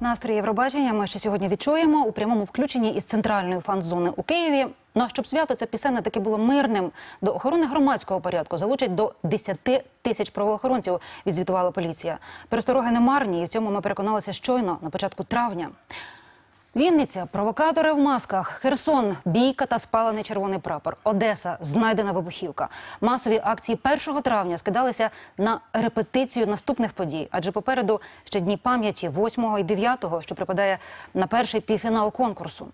Настрій Євробачення ми ще сьогодні відчуємо у прямому включенні із центральної фан-зони у Києві. Ну а щоб свято це пісенне таки було мирним, до охорони громадського порядку залучать до 10 тисяч правоохоронців. Відзвітувала поліція. Перестороги не марні, і в цьому ми переконалися щойно на початку травня. Вінниця, провокатори в масках, Херсон, бійка та спалений червоний прапор, Одеса, знайдена вибухівка. Масові акції 1 травня скидалися на репетицію наступних подій, адже попереду ще дні пам'яті 8 і 9, що припадає на перший півфінал конкурсу.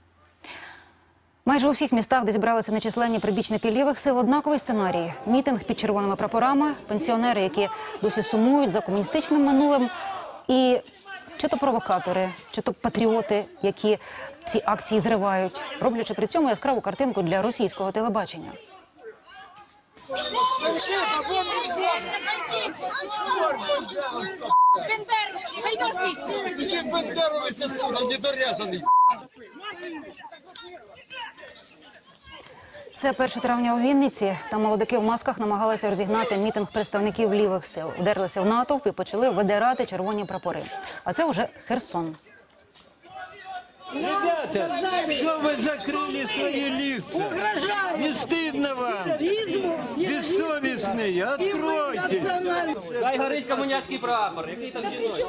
Майже у всіх містах, де зібралися нечисленні прибічники лівих сил, однаковий сценарій: мітинг під червоними прапорами, пенсіонери, які досі сумують за комуністичним минулим, і чи то провокатори, чи то патріоти, які ці акції зривають, роблячи при цьому яскраву картинку для російського телебачення. Бендеровці, гайда звідси! Який бендеровець отсюда, недорезаний. Це 1 травня у Вінниці. Там молодики в масках намагалися розігнати мітинг представників лівих сил. Вдерлися в натовп і почали видирати червоні прапори. А це вже Херсон. Ребята, что вы закрыли свои лица? Не стыдно вам? Бессовестные, откройтесь. Хай горить комуняцький прапор. Який там жіночий?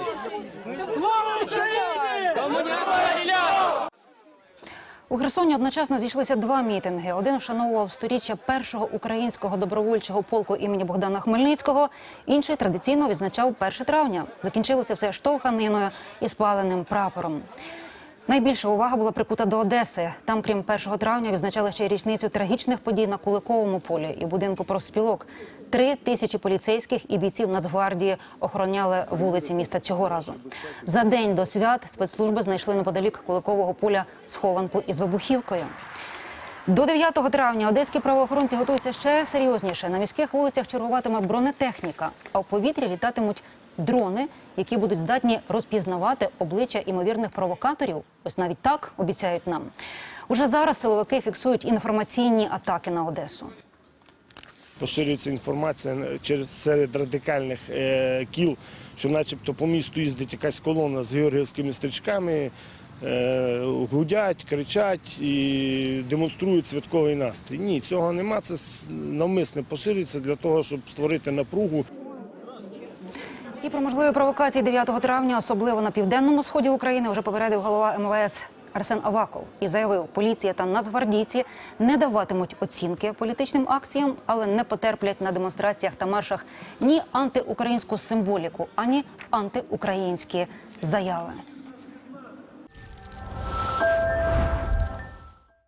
Комуняцький! У Херсоні одночасно зійшлися два мітинги. Один вшановував сторіччя першого українського добровольчого полку імені Богдана Хмельницького. Інший традиційно відзначав 1 травня. Закінчилося все штовханиною і спаленим прапором. Найбільша увага була прикута до Одеси. Там, крім 1 травня, відзначали ще й річницю трагічних подій на Куликовому полі і будинку профспілок. Три тисячі поліцейських і бійців Нацгвардії охороняли вулиці міста цього разу. За день до свят спецслужби знайшли неподалік Куликового поля схованку із вибухівкою. До 9 травня одеські правоохоронці готуються ще серйозніше. На міських вулицях чергуватиме бронетехніка, а в повітрі літатимуть дрони, які будуть здатні розпізнавати обличчя імовірних провокаторів. Ось навіть так обіцяють нам. Уже зараз силовики фіксують інформаційні атаки на Одесу. Поширюється інформація через серед радикальних е, кіл, що начебто по місту їздить якась колона з георгіївськими стрічками, е, гудять, кричать і демонструють святковий настрій. Ні, цього нема. Це навмисне поширюється для того, щоб створити напругу. І про можливі провокації 9 травня, особливо на південному сході України, вже попередив голова МВС Арсен Аваков і заявив, поліція та нацгвардійці не даватимуть оцінки політичним акціям, але не потерплять на демонстраціях та маршах ні антиукраїнську символіку, ані антиукраїнські заяви.